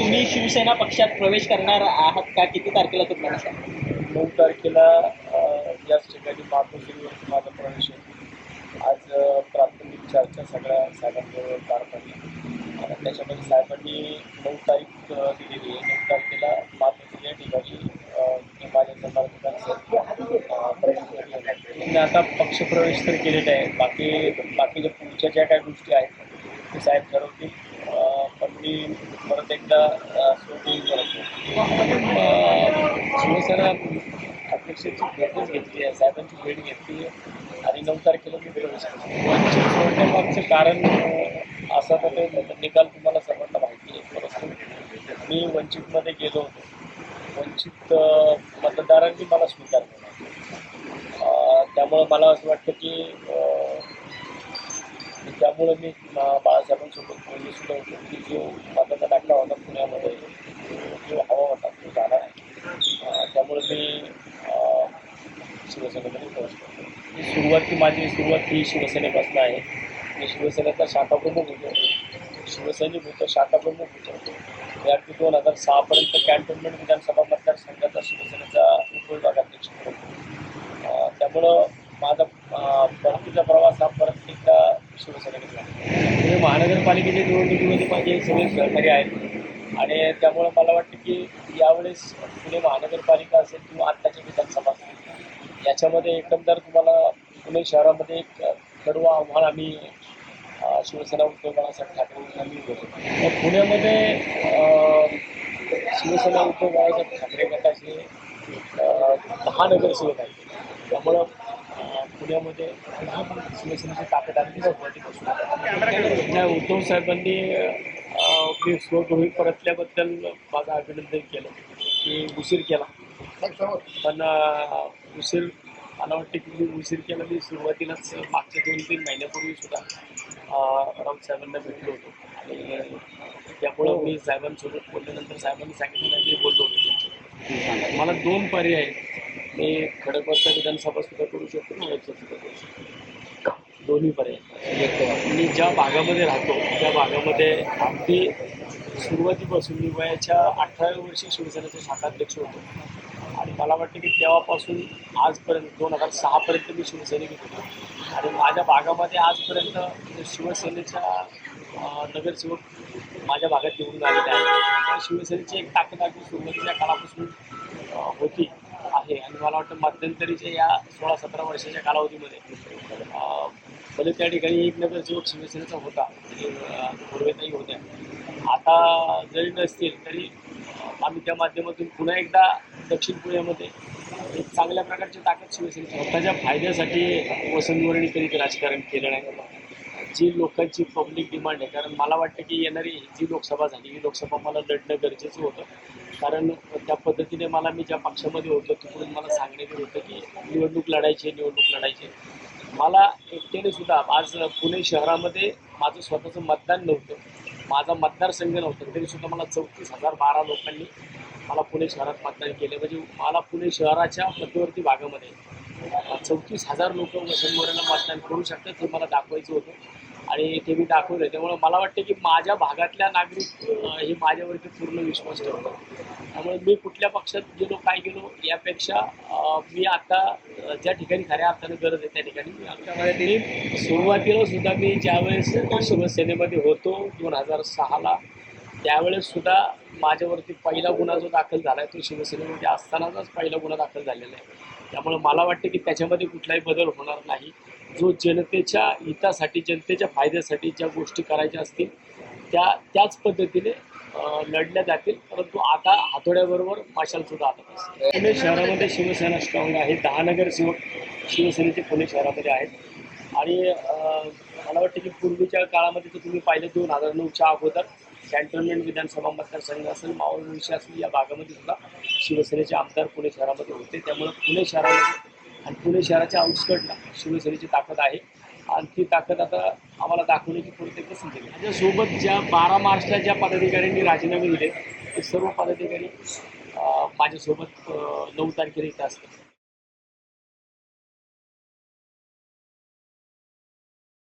तुम्ही शिवसेना पक्षात प्रवेश करणार आहात का? किती तारखेला तुम्हाला सांग नऊ तारखेला याच ठिकाणी मातोश्रीवर माझा प्रवेश आहे. आज प्राथमिक चर्चा सगळ्या साहेबांबरोबर पार पडली. आणि त्याच्यामध्ये साहेबांनी नऊ तारीख दिलेली आहे. नऊ तारखेला मातोश्री या ठिकाणी मी माझ्या प्रवेश करणार मी म्हणजे आता पक्षप्रवेश तर केलेला आहे. बाकी बाकीच्या पुढच्या ज्या काही गोष्टी आहेत ते साहेब ठरवतील. पण मी परत एकदा अ, करतो. शिवसेना अध्यक्षाची भेटच घेतली आहे साहेबांची भेट घेतली आहे आणि नऊ तारखेला मी प्रवेश करतो. सोडण्यामागचं कारण असं तर ते निकाल तुम्हाला सर्वांना माहिती आहे परंतु मी वंचितमध्ये गेलो होतो. वंचित मतदारांनी मला स्वीकारलं त्यामुळं मला असं वाटतं की अ, त्यामुळं मी बाळासाहेबांसोबत बोललो सुद्धा होतो की जो माझा टाकला होता पुण्यामध्ये जो हवा होता तो झाला नाही. त्यामुळे मी शिवसेनेमध्ये प्रवेश करतो ही सुरुवात माझी सुरुवात ही शिवसेनेपासून आहे. मी शिवसेनेचा शाखाप्रमुख होतो. शिवसैनिक होतो शाखाप्रमुख होतो. मी अगदी दोन हजार सहापर्यंत कॅन्टोन्मेंट विधानसभा मतदारसंघाचा शिवसेनेचा उपविभागाध्यक्ष होतो. त्यामुळं माझा अ, परतीचा प्रवास हा परत एकदा शिवसेनेकडे झाला पुणे महानगरपालिकेच्या निवडणुकीमध्ये माझे सगळे सहकारी आहेत आणि त्यामुळं मला वाटतं की यावेळेस पुणे महानगरपालिका असेल किंवा आत्ताची विधानसभा असेल याच्यामध्ये एकंदर तुम्हाला पुणे शहरामध्ये एक कडवं आव्हान आम्ही शिवसेना उद्धव बाळासाहेब ठाकरे यांनी दिलं तर पुण्यामध्ये शिवसेना उद्धव बाळासाहेब ठाकरे गटाचे महानगरसेवक आहेत. त्यामुळं पुण्यामध्ये शिवसेनेची ताकद आणली सुरुवातीपासून नाही उद्धव साहेबांनी मी स्वगृही परतल्याबद्दल माझं अभिनंदन केलं. की उशीर केला. पण उशीर मला वाटतं की मी उशीर केला मी सुरुवातीलाच मागच्या दोन तीन महिन्यापूर्वी सुद्धा राऊत साहेबांना भेटलो होतो. आणि त्यामुळं मी साहेबांसोबत बोलल्यानंतर साहेबांनी सांगितलं नाही मी बोललो होतो. मला दोन पर्याय ते मी खडकवासला विधानसभा सुद्धा करू शकतो आणि सुद्धा करू शकतो. दोन्ही पर्याय मी ज्या भागामध्ये राहतो त्या भागामध्ये अगदी सुरुवातीपासून मी वयाच्या अठराव्या वर्षी शिवसेनेचे शाखाध्यक्ष होतो. आणि मला वाटतं की तेव्हापासून आजपर्यंत दोन हजार सहापर्यंत मी शिवसैनिक होतो. आणि माझ्या भागामध्ये आजपर्यंत म्हणजे शिवसेनेच्या नगरसेवक माझ्या भागात निवडून आलेले आहेत. त्या शिवसेनेची एक ताकद अगदी सुरुवातीच्या काळापासून होती. आहे. आणि मला वाटतं मध्यंतरीच्या या सोळा सतरा वर्षाच्या कालावधीमध्ये भले त्या ठिकाणी एक नगरसेवक शिवसेनेचा होता म्हणजे, पूर्वेतही होत्या. आता जरी नसतील तरी आम्ही त्या माध्यमातून पुन्हा एकदा दक्षिण पुण्यामध्ये एक चांगल्या प्रकारची ताकद शिवसेनेची स्वतःच्या फायद्यासाठी वसंतवरणी कधी राजकारण केलं नाही. जी लोकांची पब्लिक डिमांड आहे कारण मला वाटतं की येणारी जी लोकसभा झाली ही लोकसभा मला लढणं गरजेचं होतं. कारण त्या पद्धतीने मला मी ज्या पक्षामध्ये होतो तिकडून मला सांगण्यात येत होतं की निवडणूक लढायची निवडणूक लढायची मला एकट्याने सुद्धा आज पुणे शहरामध्ये माझं स्वतःचं मतदान नव्हतं. माझा मतदारसंघ नव्हता तरीसुद्धा मला चौतीस हजार बारा लोकांनी मला पुणे शहरात मतदान केले. म्हणजे मला पुणे शहराच्या मध्यवर्ती भागामध्ये चौतीस हजार लोक वसंत मोरेला मतदान करू शकतात हे मला दाखवायचं होतं. आणि ते मी दाखवलं त्यामुळे मला वाटतं की माझ्या भागातल्या नागरिक हे माझ्यावरती पूर्ण विश्वास ठेवतात. त्यामुळे मी कुठल्या पक्षात गेलो काय गेलो यापेक्षा मी आता ज्या ठिकाणी खऱ्या अर्थानं गरज आहे त्या ठिकाणी मी आमच्यामध्ये मी सुरुवातीला सुद्धा मी ज्यावेळेस शिवसेनेमध्ये होतो दोन हजार सहाला त्यावेळेस सुद्धा माझ्यावरती पहिला गुन्हा जो दाखल झाला आहे तो शिवसेनेमध्ये असतानाचाच पहिला गुन्हा दाखल झालेला आहे. त्यामुळे मला वाटतं की त्याच्यामध्ये कुठलाही बदल होणार नाही. जो जनतेच्या हितासाठी जनतेच्या फायद्यासाठी ज्या गोष्टी करायच्या असतील त्या त्याच पद्धतीने लढल्या जातील. परंतु आता हातोड्याबरोबर माशाल सुद्धा पुणे शहरामध्ये शिवसेना स्ट्रॉंग आहे. दहा नगरसेवक शिवसेनेचे पुणे शहरामध्ये आहेत. आणि मला वाटतं की पूर्वीच्या काळामध्ये तर तुम्ही पाहिलं दोन हजार नऊच्या अगोदर कॅन्टोन्मेंट विधानसभा मतदारसंघ असेल मावळ मुळशी असेल या भागामध्ये सुद्धा शिवसेनेचे आमदार पुणे शहरामध्ये होते. त्यामुळे पुणे शहरामध्ये आणि पुणे शहराच्या आउटस्कटला शिवसेनेची ताकद आहे. आणि ती ताकद आता आम्हाला दाखवण्याची कोणते संधी आहे. माझ्यासोबत ज्या बारा मार्चला ज्या पदाधिकाऱ्यांनी राजीनामे दिले ते सर्व पदाधिकारी माझ्यासोबत नऊ तारखेला इथं असतात.